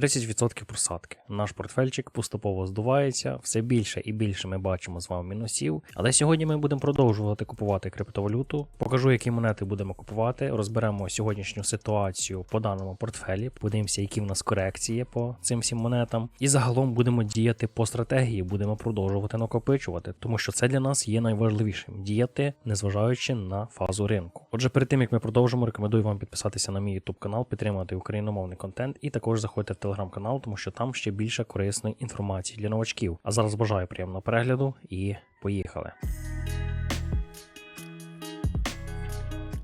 30% просадки. Наш портфельчик поступово здувається, все більше і більше ми бачимо з вами мінусів. Але сьогодні ми будемо продовжувати купувати криптовалюту. Покажу, які монети будемо купувати. Розберемо сьогоднішню ситуацію по даному портфелі. Подивимося, які в нас корекції по цим всім монетам. І загалом будемо діяти по стратегії, будемо продовжувати накопичувати, тому що це для нас є найважливішим діяти, незважаючи на фазу ринку. Отже, перед тим як ми продовжимо, рекомендую вам підписатися на мій YouTube канал, підтримати україномовний контент і також заходьте в телеграм-канал, тому що там ще більше корисної інформації для новачків. А зараз бажаю приємного перегляду і поїхали.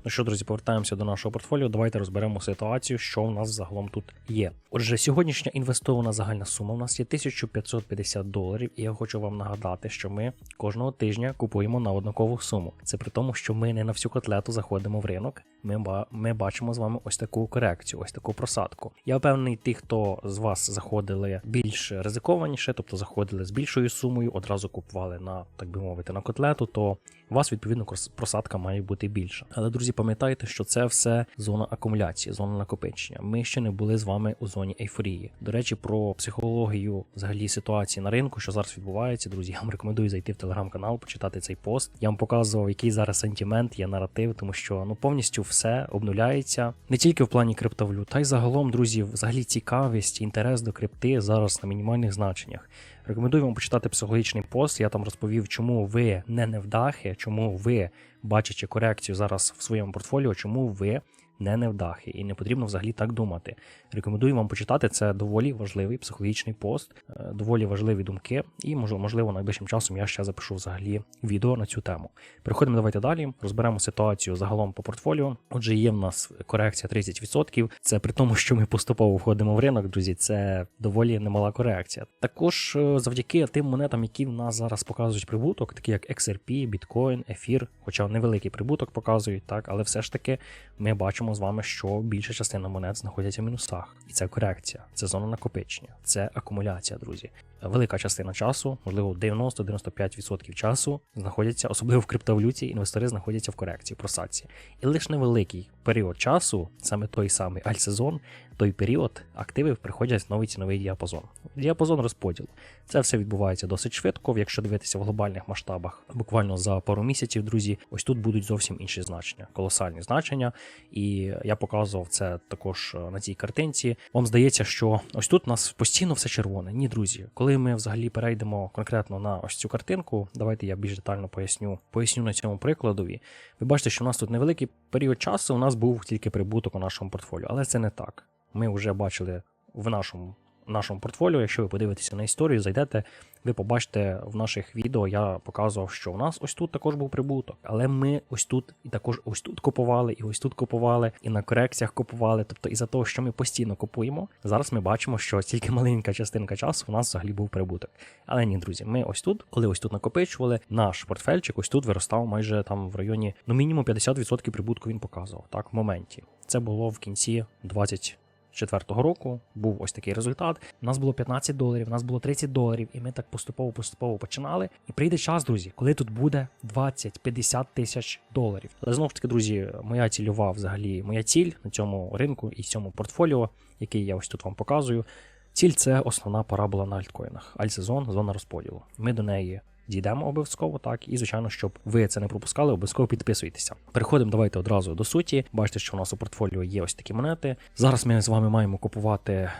Ну що, друзі, повертаємося до нашого портфоліо. Давайте розберемо ситуацію, що в нас загалом тут є. Отже, сьогоднішня інвестована загальна сума у нас є 1550 доларів, і я хочу вам нагадати, що ми кожного тижня купуємо на однакову суму. Це при тому, що ми не на всю котлету заходимо в ринок. Ми, ми бачимо з вами ось таку корекцію, ось таку просадку. Я впевнений, ті, хто з вас заходили більш ризикованіше, тобто заходили з більшою сумою, одразу купували на, так би мовити, на котлету, то у вас відповідно просадка має бути більша. Але друзі, пам'ятайте, що це все зона акумуляції, зона накопичення. Ми ще не були з вами у зоні ейфорії. До речі, про психологію взагалі ситуації на ринку, що зараз відбувається, друзі, я вам рекомендую зайти в телеграм-канал, почитати цей пост. Я вам показував, який зараз сентимент є наратив, тому що ну повністю все обнуляється не тільки в плані криптовалют, та й загалом, друзі, взагалі цікавість, інтерес до крипти зараз на мінімальних значеннях. Рекомендую вам почитати психологічний пост. Я там розповів, чому ви не невдахи, чому ви, бачачи корекцію зараз в своєму портфоліо, чому ви не невдахи, і не потрібно взагалі так думати. Рекомендую вам почитати. Це доволі важливий психологічний пост, е, доволі важливі думки, і можливо, найближчим часом я ще запишу взагалі відео на цю тему. Переходимо давайте далі. Розберемо ситуацію загалом по портфоліо. Отже, є в нас корекція 30%. Це при тому, що ми поступово входимо в ринок, друзі. Це доволі немала корекція. Також е, завдяки тим монетам, які в нас зараз показують прибуток, такі як XRP, Bitcoin, Ефір, хоча невеликий прибуток показують, так, але все ж таки ми бачимо з вами, що більша частина монет знаходяться в мінусах. І це корекція, це зона накопичення, це акумуляція, друзі. Велика частина часу, можливо, 90-95% часу знаходяться, особливо в криптовалюті, інвестори знаходяться в корекції, просадці. І лише невеликий період часу, саме той самий альтсезон, той період активи приходять в новий ціновий діапазон. Діапазон розподілу. Це все відбувається досить швидко. Якщо дивитися в глобальних масштабах, буквально за пару місяців, друзі, ось тут будуть зовсім інші значення, колосальні значення. І я показував це також е, на цій картинці. Вам здається, що ось тут у нас постійно все червоне. Ні, друзі, коли ми взагалі перейдемо конкретно на ось цю картинку, давайте я більш детально поясню, поясню на цьому прикладові. Ви бачите, що у нас тут невеликий період часу, у нас був тільки прибуток у нашому портфоліо, але це не так. Ми вже бачили в нашому нашому портфоліо. Якщо ви подивитеся на історію, зайдете, ви побачите в наших відео, я показував, що у нас ось тут також був прибуток, але ми ось тут і також ось тут купували, і ось тут купували, і на корекціях купували. Тобто, із-за того, що ми постійно купуємо, зараз ми бачимо, що тільки маленька частинка часу у нас взагалі був прибуток. Але ні, друзі, ми ось тут, коли ось тут накопичували, наш портфельчик ось тут виростав майже там в районі, ну мінімум 50% прибутку він показував так в моменті. Це було в кінці 20 2024 року був ось такий результат. У нас було 15 доларів, у нас було 30 доларів, і ми так поступово-поступово починали. І прийде час, друзі, коли тут буде 20-50 тисяч доларів. Але знову ж таки, друзі, моя цільова взагалі, моя ціль на цьому ринку і цьому портфоліо, який я ось тут вам показую. Ціль це основна парабола на альткоїнах. Альтсезон, зона розподілу. Ми до неї дійдемо обов'язково, так. І, звичайно, щоб ви це не пропускали, обов'язково підписуйтеся. Переходимо давайте одразу до суті. Бачите, що у нас у портфоліо є ось такі монети. Зараз ми з вами маємо купувати е,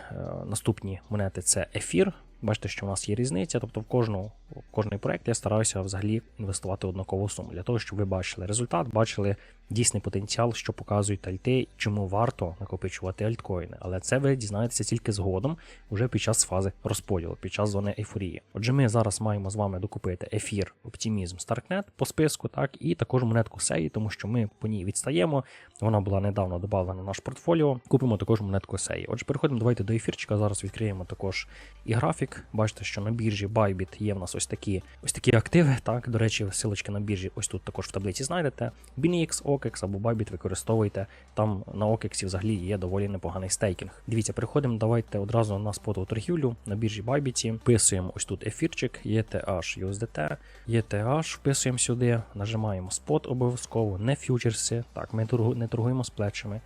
наступні монети: це ефір. Бачите, що у нас є різниця, тобто в кожну в кожний проект я стараюся взагалі інвестувати однакову суму для того, щоб ви бачили результат, бачили дійсний потенціал, що показують альти, чому варто накопичувати альткоїни. Але це ви дізнаєтеся тільки згодом, вже під час фази розподілу, під час зони ейфорії. Отже, ми зараз маємо з вами докупити ефір, оптимізм, Starknet по списку, так, і також монетку Сеї, тому що ми по ній відстаємо. Вона була недавно додана на наш портфоліо. Купимо також монетку Сеї. Отже, переходимо давайте до ефірчика. Зараз відкриємо також і графік. Бачите, що на біржі Bybit є в нас ось такі ось такі активи. Так, до речі, силочки на біржі ось тут також в таблиці знайдете. BNX, OKEX або Bybit використовуйте. Там на OKEX взагалі є доволі непоганий стейкінг. Дивіться, переходимо. Давайте одразу на спотову торгівлю на біржі Bybit. Вписуємо ось тут ефірчик, ETH USDT, ETH вписуємо сюди, нажимаємо спот обов'язково, не фьючерси. Так, ми не торгуємо з плечами.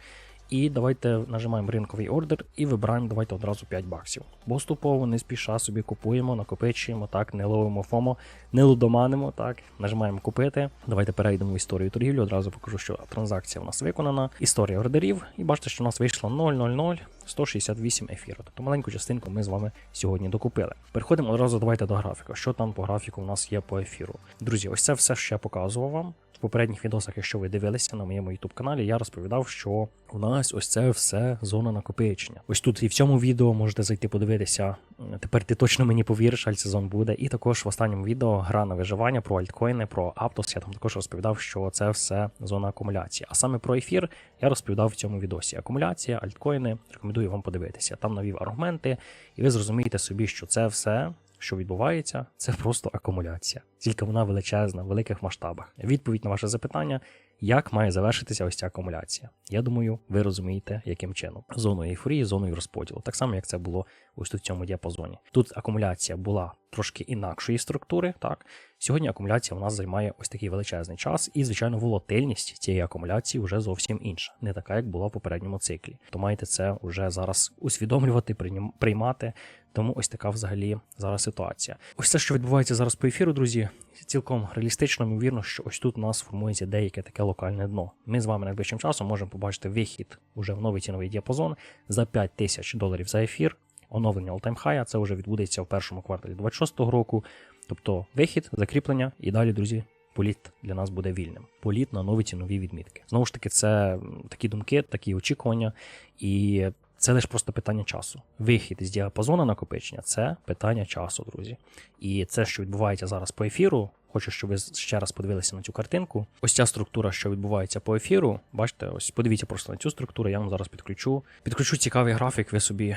І давайте нажимаємо ринковий ордер і вибираємо давайте одразу 5 баксів. Поступово не спіша собі купуємо, накопичуємо, так, не ловимо ФОМО, не лудоманимо, так, нажимаємо купити. Давайте перейдемо в історію торгівлі. Одразу покажу, що транзакція у нас виконана. Історія ордерів. І бачите, що у нас вийшло 000 168 ефіру. Тобто маленьку частинку ми з вами сьогодні докупили. Переходимо одразу давайте до графіка. Що там по графіку у нас є по ефіру? Друзі, ось це все, що я показував вам. Попередніх відосах, якщо ви дивилися на моєму YouTube каналі, я розповідав, що у нас ось це все зона накопичення. Ось тут і в цьому відео можете зайти подивитися. Тепер ти точно мені повіриш, альтсезон буде. І також в останньому відео гра на виживання про альткоїни, про Аптос. Я там також розповідав, що це все зона акумуляції. А саме про ефір я розповідав в цьому відосі. Акумуляція, альткоїни. Рекомендую вам подивитися. Там навів аргументи, і ви зрозумієте собі, що це все. Що відбувається, це просто акумуляція, тільки вона величезна, в великих масштабах. Відповідь на ваше запитання, як має завершитися ось ця акумуляція. Я думаю, ви розумієте, яким чином зоною ейфорії, зоною розподілу, так само як це було ось тут в цьому діапазоні. Тут акумуляція була трошки інакшої структури. Так сьогодні акумуляція у нас займає ось такий величезний час, і звичайно, волатильність цієї акумуляції вже зовсім інша, не така, як була в попередньому циклі. То маєте це вже зараз усвідомлювати, приймати. Тому ось така взагалі зараз ситуація. Ось це, що відбувається зараз по ефіру, друзі, цілком реалістично, ймовірно, що ось тут у нас формується деяке таке локальне дно. Ми з вами найближчим часом можемо побачити вихід уже в новий ціновий діапазон за 5 тисяч доларів за ефір. Оновлення all-time high, це вже відбудеться в першому кварталі 26-го року. Тобто вихід, закріплення і далі, друзі, політ для нас буде вільним. Політ на нові цінові відмітки. Знову ж таки, це такі думки, такі очікування, і це лише просто питання часу. Вихід із діапазону накопичення це питання часу, друзі. І це, що відбувається зараз по ефіру. Хочу, щоб ви ще раз подивилися на цю картинку. Ось ця структура, що відбувається по ефіру. Бачите, ось подивіться просто на цю структуру, я вам зараз підключу. Підключу цікавий графік, ви собі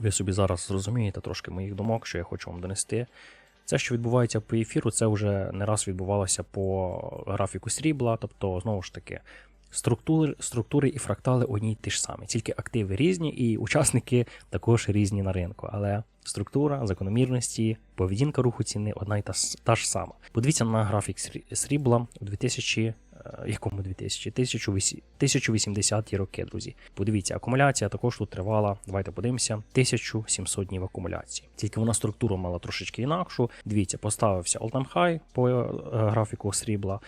ви собі зараз зрозумієте трошки моїх думок, що я хочу вам донести. Це, що відбувається по ефіру, це вже не раз відбувалося по графіку срібла, тобто, знову ж таки, структури структури і фрактали одні й ті ж самі, тільки активи різні, і учасники також різні на ринку. Але структура, закономірності, поведінка руху ціни одна й та, та ж сама. Подивіться на графік срібла у 2000 якому 2000? 1080 роки, друзі. Подивіться, акумуляція також тут тривала. Давайте подивимося, 1700 днів акумуляції. Тільки вона структуру мала трошечки інакшу. Дивіться, поставився all-time high по е, графіку срібла.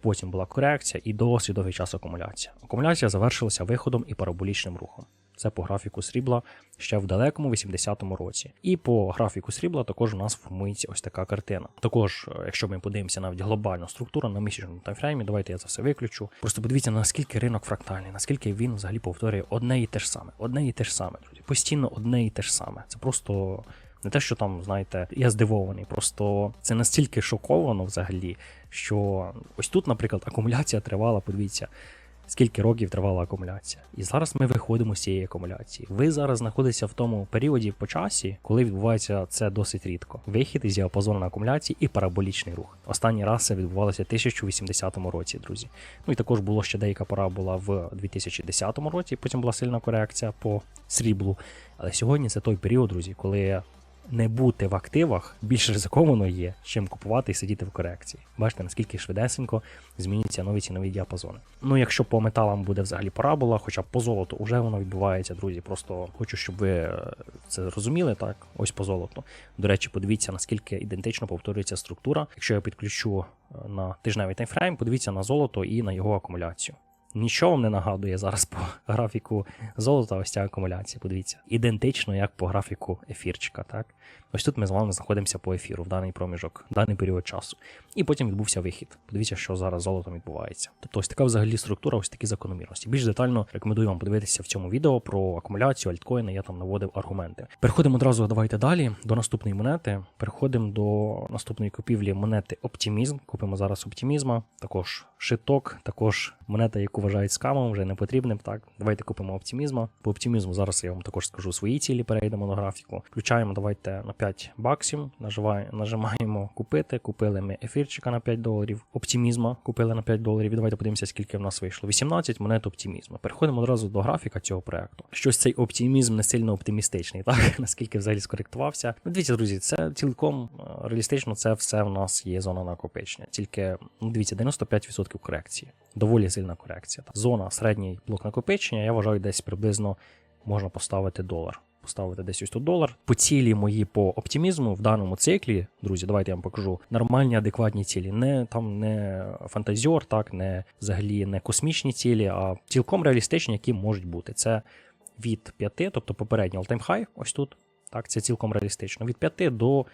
Потім була корекція і досить довгий час акумуляція. Акумуляція завершилася виходом і параболічним рухом. Це по графіку срібла ще в далекому 80-му році. І по графіку срібла також у нас формується ось така картина. Також, е, якщо ми подивимося навіть глобальну структуру на місячному таймфреймі, давайте я це все виключу. Просто подивіться, наскільки ринок фрактальний, наскільки він взагалі повторює одне і те ж саме. Одне і те ж саме. Постійно одне і те ж саме. Це просто. Не те, що там, знаєте, я здивований, просто це настільки шоковано взагалі, що ось тут, наприклад, акумуляція тривала, подивіться, скільки років тривала акумуляція. І зараз ми виходимо з цієї акумуляції. Ви зараз знаходитеся в тому періоді по часі, коли відбувається це досить рідко. Вихід із діапазону акумуляції і параболічний рух. Останній раз це відбувалося в 1080 році, друзі. Ну і також було ще деяка пора була в 2010 році, потім була сильна корекція по сріблу. Але сьогодні це той період, друзі, коли не бути в активах більш ризиковано є, чим купувати і сидіти в корекції. Бачите, наскільки швидесенько змінюються нові цінові діапазони. Ну, якщо по металам буде взагалі парабола, хоча б по золоту вже воно відбувається, друзі. Просто хочу, щоб ви е, це зрозуміли. Так, ось по золоту. До речі, подивіться, наскільки ідентично повторюється структура. Якщо я підключу е, на тижневий таймфрейм, подивіться на золото і на його акумуляцію. Нічого вам не нагадує зараз по графіку золота, ось ця акумуляція. Подивіться, ідентично, як по графіку ефірчика. так? Ось тут ми з вами знаходимося по ефіру в даний проміжок, в даний період часу. І потім відбувся вихід. Подивіться, що зараз золотом відбувається. Тобто ось така взагалі структура, ось такі закономірності. Більш детально рекомендую вам подивитися в цьому відео про акумуляцію, альткоїни, я там наводив аргументи. Переходимо одразу, давайте далі до наступної монети. Переходимо до наступної купівлі монети Оптимізм. Купимо зараз оптимізма, також шиток, також монета, яку вважають скамом, вже не потрібним. Так, давайте купимо оптимізма. По оптимізму зараз я вам також скажу свої цілі, перейдемо на графіку. Включаємо, давайте на 5 баксів. Нажимаємо купити. Купили ми ефірчика на 5 доларів. Оптимізма купили на 5 доларів. І давайте подивимося, скільки в нас вийшло. 18 монет оптимізму. Переходимо одразу до графіка цього проекту. Щось цей оптимізм не сильно оптимістичний, так наскільки взагалі скоректувався. Ну, Дивіться, друзі, це цілком е, реалістично. Це все в нас є зона накопичення. Тільки ну, дивіться, 95% корекції. Доволі сильна корекція. Корекція. Зона середній блок накопичення, я вважаю, десь приблизно можна поставити долар. Поставити десь ось тут долар. По цілі мої по оптимізму в даному циклі, друзі, давайте я вам покажу нормальні, адекватні цілі. Не там не фантазіор, так, не взагалі не космічні цілі, а цілком реалістичні, які можуть бути. Це від 5, тобто попередній all-time high, ось тут. Так, це цілком реалістично. Від 5 до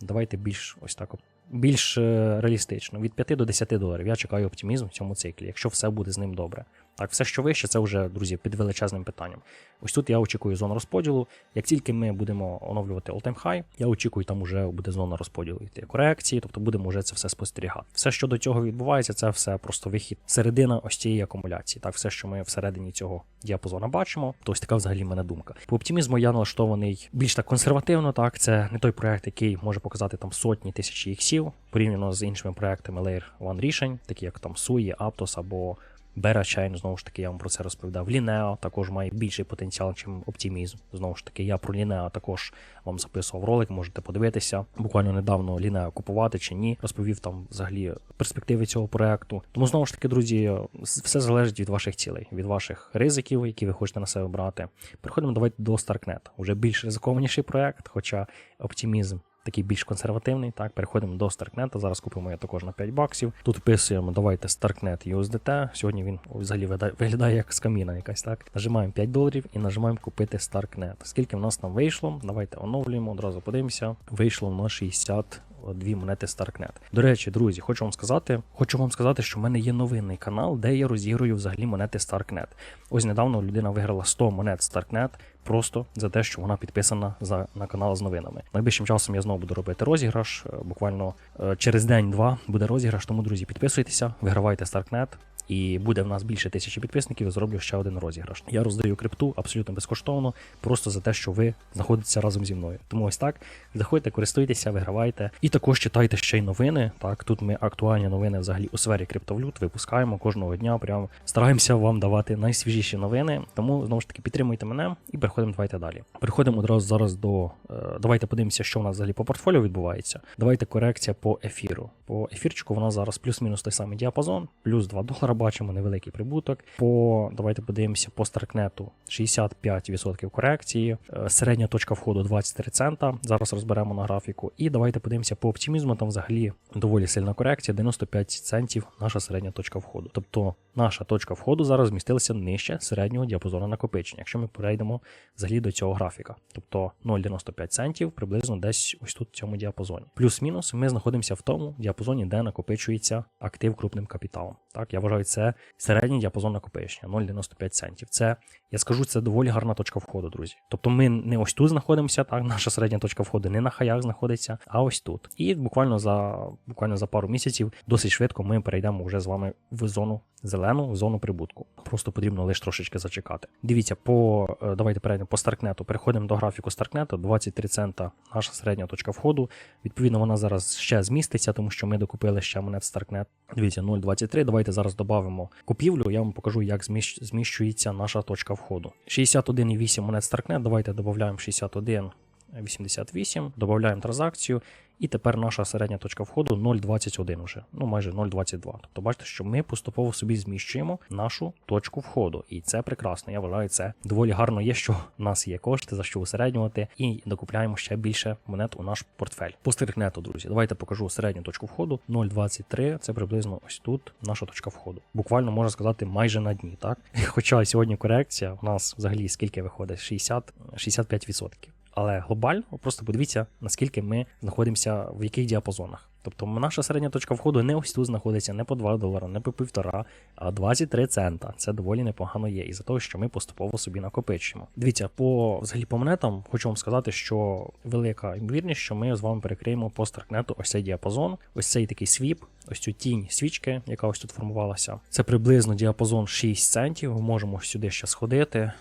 давайте більш ось так. Більш е, реалістично, від 5 до 10 доларів. Я чекаю оптимізм в цьому циклі, якщо все буде з ним добре. Так, все, що вище, це вже, друзі, під величезним питанням. Ось тут я очікую зону розподілу. Як тільки ми будемо оновлювати all-time high, я очікую, там вже буде зона розподілу йти корекції, тобто будемо вже це все спостерігати. Все, що до цього відбувається, це все просто вихід середина ось цієї акумуляції. Так, все, що ми всередині цього діапазону бачимо, то ось така взагалі в мене думка. По оптимізму я налаштований більш так консервативно. Так, це не той проект, який може показати там сотні тисяч іксів, порівняно з іншими проектами Layer One рішень, такі як там SUI, Aptos або Берачайн, знову ж таки, я вам про це розповідав. Лінео також має більший потенціал, ніж оптимізм. Знову ж таки, я про Лінео також вам записував ролик, можете подивитися. Буквально недавно Лінео купувати чи ні. Розповів там взагалі перспективи цього проекту. Тому знову ж таки, друзі, все залежить від ваших цілей, від ваших ризиків, які ви хочете на себе брати. Переходимо давайте до StarkNet. Уже більш ризикованіший проект, хоча оптимізм такий більш консервативний. Так, переходимо до Starknet. Зараз купимо я також на 5 баксів. Тут вписуємо, давайте Starknet USDT. Сьогодні він взагалі виглядає як скаміна якась так. Нажимаємо 5 доларів і нажимаємо купити Starknet. Скільки в нас там вийшло? Давайте оновлюємо, одразу подивимося. Вийшло на 60 дві монети Starknet. До речі, друзі, хочу вам сказати, хочу вам сказати, що в мене є новинний канал, де я розіграю взагалі монети Starknet. Ось недавно людина виграла 100 монет Starknet просто за те, що вона підписана за на канал з новинами. Найближчим часом я знову буду робити розіграш. Е, буквально е, через день-два буде розіграш. Тому, друзі, підписуйтеся, вигравайте Starknet. І буде в нас більше тисячі підписників, зроблю ще один розіграш. Я роздаю крипту абсолютно безкоштовно, просто за те, що ви знаходитеся разом зі мною. Тому ось так. Заходьте, користуйтеся, вигравайте. І також читайте ще й новини. Так, тут ми актуальні новини взагалі у сфері криптовалют випускаємо кожного дня. Прям стараємося вам давати найсвіжіші новини. Тому знову ж таки підтримуйте мене і переходимо. Давайте далі. Переходимо одразу зараз до. Е, давайте подивимося, що в нас взагалі по портфоліо відбувається. Давайте корекція по ефіру. По ефірчику вона зараз плюс-мінус той самий діапазон, плюс 2 долара бачимо невеликий прибуток. По давайте подивимося по Старкнету 65% корекції, е, середня точка входу 23 цента. Зараз розберемо на графіку. І давайте подивимося по оптимізму. Там взагалі доволі сильна корекція, 95 центів наша середня точка входу. Тобто наша точка входу зараз змістилася нижче середнього діапазону накопичення, якщо ми перейдемо взагалі до цього графіка. Тобто 0,95 центів приблизно десь ось тут в цьому діапазоні. Плюс-мінус ми знаходимося в тому діапазоні, де накопичується актив крупним капіталом. Так, я вважаю, це середній діапазон накопичення 0,95 центів. Це я скажу, це доволі гарна точка входу, друзі. Тобто ми не ось тут знаходимося, так, наша середня точка входу не на хаях знаходиться, а ось тут. І буквально за буквально за пару місяців досить швидко ми перейдемо вже з вами в зону зелену, в зону прибутку. Просто потрібно лише трошечки зачекати. Дивіться, по е, давайте перейдемо по Старкнету. Переходимо до графіку Старкнету, 23 цента наша середня точка входу. Відповідно, вона зараз ще зміститься, тому що ми докупили ще монет Starknet. Дивіться, 0,23. Давайте зараз додамо купівлю. Я вам покажу, як зміщується наша точка входу. 61,8 монет Starknet. Давайте додаємо 61. 88, додаємо транзакцію, і тепер наша середня точка входу 0,21 вже, ну майже 0,22. Тобто бачите, що ми поступово собі зміщуємо нашу точку входу. І це прекрасно. Я вважаю, це доволі гарно є, що в нас є кошти, за що усереднювати, і докупляємо ще більше монет у наш портфель. По стрикнету, друзі, давайте покажу середню точку входу 0,23. Це приблизно ось тут наша точка входу. Буквально можна сказати, майже на дні. так? Хоча сьогодні корекція у нас взагалі скільки виходить? 60-65%. Але глобально просто подивіться, наскільки ми знаходимося в яких діапазонах. Тобто наша середня точка входу не ось тут знаходиться не по 2 долара, не по півтора, а 23 цента. Це доволі непогано є, із за того, що ми поступово собі накопичуємо. Дивіться, по взагалі по монетам хочу вам сказати, що велика ймовірність, що ми з вами перекриємо по старкнету ось цей діапазон, ось цей такий свіп, ось цю тінь свічки, яка ось тут формувалася. Це приблизно діапазон 6 центів. Можемо сюди ще сходити.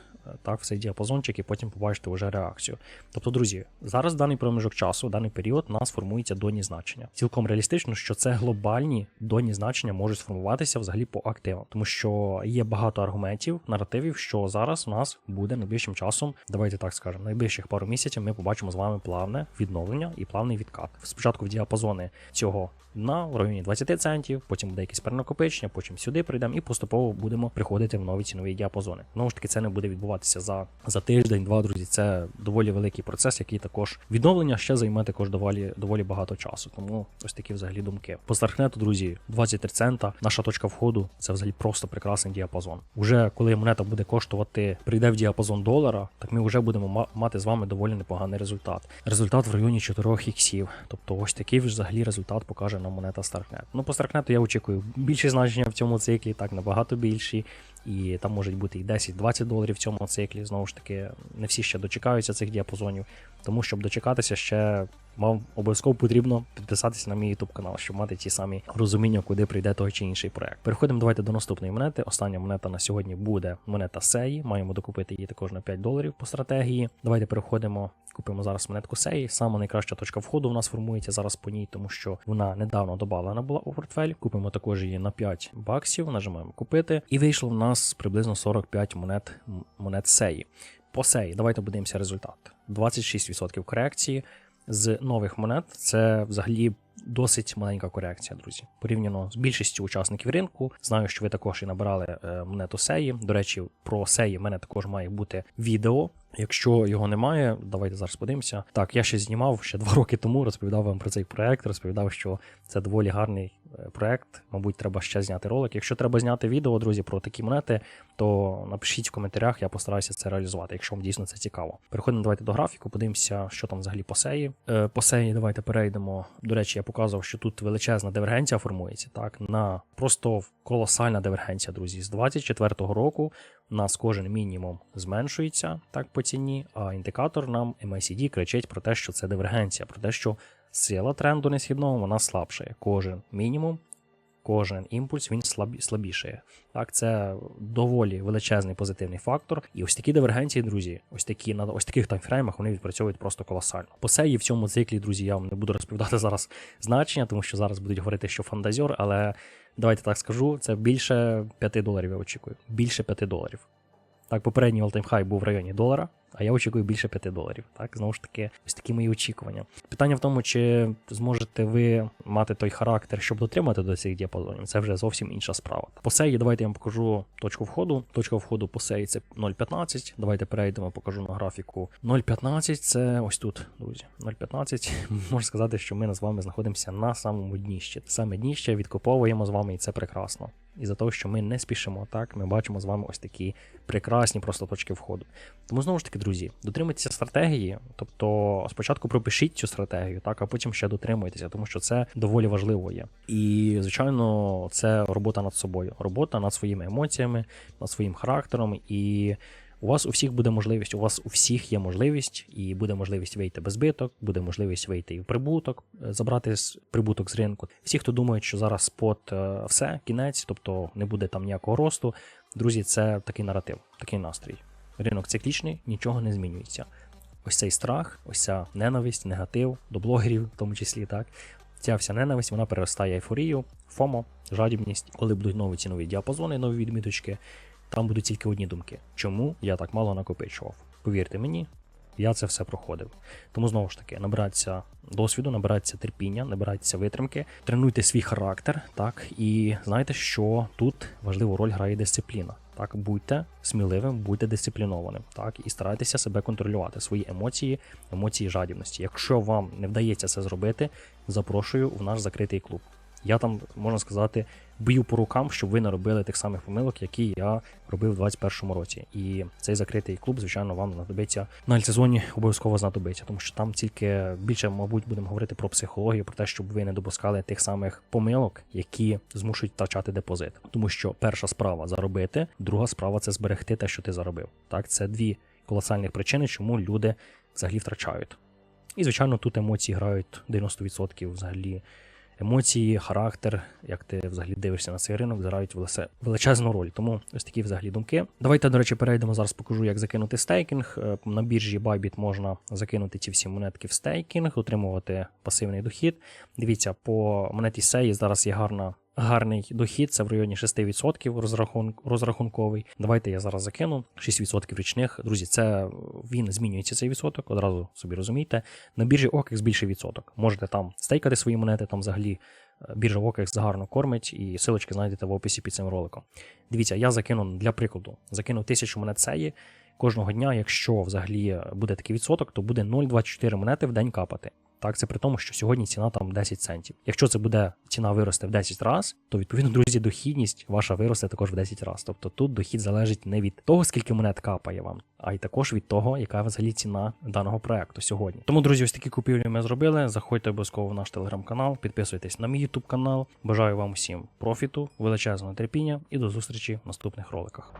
Так, в цей діапазончик, і потім побачите вже реакцію. Тобто, друзі, зараз даний проміжок часу, даний період, у нас формується доні значення. Цілком реалістично, що це глобальні доні значення можуть сформуватися взагалі по активам, тому що є багато аргументів, наративів, що зараз у нас буде найближчим часом. Давайте так скажемо, найближчих пару місяців ми побачимо з вами плавне відновлення і плавний відкат. Спочатку в діапазони цього дна в районі 20 центів, потім буде якесь перенакопичення, потім сюди прийдемо і поступово будемо приходити в нові цінові діапазони. Знову ж таки, це не буде відбуватися за, за тиждень, два друзі. Це доволі великий процес, який також відновлення ще займе також доволі доволі багато часу. Тому ось такі взагалі думки. По Старкнету, друзі, 23 цента. Наша точка входу це взагалі просто прекрасний діапазон. Уже коли монета буде коштувати, прийде в діапазон долара, так ми вже будемо мати з вами доволі непоганий результат. Результат в районі 4 іксів. Тобто ось такий взагалі результат покаже нам монета Starknet. Ну по Starknet я очікую більші значення в цьому циклі, так набагато більші. І там можуть бути і 10-20 доларів в цьому циклі. Знову ж таки, не всі ще дочекаються цих діапазонів. Тому щоб дочекатися, ще вам обов'язково потрібно підписатися на мій YouTube канал, щоб мати ті самі розуміння, куди прийде той чи інший проект. Переходимо давайте до наступної монети. Остання монета на сьогодні буде монета Сеї. Маємо докупити її також на 5 доларів по стратегії. Давайте переходимо. Купимо зараз монетку Сеї. Саме найкраща точка входу в нас формується зараз по ній, тому що вона недавно добавлена була у портфель. Купимо також її на 5 баксів, нажимаємо купити. І вийшло в нас приблизно 45 монет, монет Сеї. По Сеї, давайте подивимося результат. 26% корекції. З нових монет це взагалі досить маленька корекція, друзі. Порівняно з більшістю учасників ринку. Знаю, що ви також і набирали е, монету Сеї. До речі, про Сеї в мене також має бути відео. Якщо його немає, давайте зараз подивимося. Так, я ще знімав ще два роки тому, розповідав вам про цей проект, розповідав, що це доволі гарний е, проект. Мабуть, треба ще зняти ролик. Якщо треба зняти відео, друзі, про такі монети, то напишіть в коментарях, я постараюся це реалізувати, якщо вам дійсно це цікаво. Переходимо давайте до графіку, подивимося, що там взагалі по сеї. Е, по сеї давайте перейдемо. До речі, я показував, що тут величезна дивергенція формується. Так, на просто колосальна дивергенція, друзі. З 24-го року у нас кожен мінімум зменшується так по ціні, а індикатор нам MACD кричить про те, що це дивергенція, про те, що сила тренду несхідного вона слабшає. Кожен мінімум, кожен імпульс він слабі, слабішає. Так, це доволі величезний позитивний фактор. І ось такі дивергенції, друзі, ось такі на ось таких таймфреймах вони відпрацьовують просто колосально. По сеї в цьому циклі, друзі, я вам не буду розповідати зараз значення, тому що зараз будуть говорити, що фантазер, але давайте так скажу, це більше 5 доларів я очікую. Більше 5 доларів. Так, попередній all-time high був в районі долара, а я очікую більше 5 доларів. Так, знову ж таки, ось такі мої очікування. Питання в тому, чи зможете ви мати той характер, щоб дотримати до цих діапазонів, це вже зовсім інша справа. По сеї давайте я вам покажу точку входу. Точка входу по сеї це 0,15. Давайте перейдемо, покажу на графіку. 0,15 це ось тут, друзі. 0,15. Можна сказати, що ми з вами знаходимося на самому дніщі. Саме дніще відкуповуємо з вами, і це прекрасно. І за того, що ми не спішимо, так ми бачимо з вами ось такі прекрасні просто точки входу. Тому знову ж таки, друзі, дотримуйтеся стратегії, тобто спочатку пропишіть цю стратегію, так, а потім ще дотримуйтеся, тому що це доволі важливо є. І, звичайно, це робота над собою, робота над своїми емоціями, над своїм характером. І у вас у всіх буде можливість, у вас у всіх є можливість, і буде можливість вийти без збиток, буде можливість вийти і в прибуток, е, забрати прибуток з ринку. Всі, хто думають, що зараз спот е, все, кінець, тобто не буде там ніякого росту. Друзі, це такий наратив, такий настрій. Ринок циклічний, нічого не змінюється. Ось цей страх, ось ця ненависть, негатив до блогерів, в тому числі, так. Ця вся ненависть вона переростає ейфорію, фомо, жадібність, коли будуть нові цінові діапазони, нові відміточки. Там будуть тільки одні думки. Чому я так мало накопичував? Повірте мені, я це все проходив. Тому знову ж таки, набиратися досвіду, набиратися терпіння, набиратися витримки, тренуйте свій характер, так і знайте, що тут важливу роль грає дисципліна. Так, будьте сміливим, будьте дисциплінованим, так і старайтеся себе контролювати, свої емоції, емоції жадібності. Якщо вам не вдається це зробити, запрошую в наш закритий клуб. Я там, можна сказати, б'ю по рукам, щоб ви не робили тих самих помилок, які я робив у 2021 році. І цей закритий клуб, звичайно, вам знадобиться на альтсезоні обов'язково знадобиться, тому що там тільки більше, мабуть, будемо говорити про психологію, про те, щоб ви не допускали тих самих помилок, які змушують втрачати депозит. Тому що перша справа заробити, друга справа це зберегти те, що ти заробив. Так, це дві колосальних причини, чому люди взагалі втрачають. І, звичайно, тут емоції грають 90% взагалі емоції, характер, як ти взагалі дивишся на цей ринок, грають величезну роль. Тому ось такі взагалі думки. Давайте, до речі, перейдемо зараз. Покажу, як закинути стейкінг. Е, На біржі Bybit можна закинути ці всі монетки в стейкінг, отримувати пасивний дохід. Дивіться, по монеті Сеї зараз є гарна. Гарний дохід, це в районі 6% розрахун, розрахунковий. Давайте я зараз закину 6% річних. Друзі, це він змінюється цей відсоток, одразу собі розумієте. На біржі OKEX більший відсоток. Можете там стейкати свої монети, там взагалі е, біржа OKEX гарно кормить, і силочки знайдете в описі під цим роликом. Дивіться, я закину для прикладу, закину 1000 монет сеї. Кожного дня, якщо взагалі буде такий відсоток, то буде 0,24 монети в день капати. Так, це при тому, що сьогодні ціна там 10 центів. Якщо це буде ціна виросте в 10 разів, то відповідно, друзі, дохідність ваша виросте також в 10 разів. Тобто тут дохід залежить не від того, скільки монет капає вам, а й також від того, яка взагалі ціна даного проекту сьогодні. Тому, друзі, ось такі купівлі ми зробили. Заходьте обов'язково в наш телеграм-канал, підписуйтесь на мій YouTube канал. Бажаю вам усім профіту, величезного терпіння і до зустрічі в наступних роликах.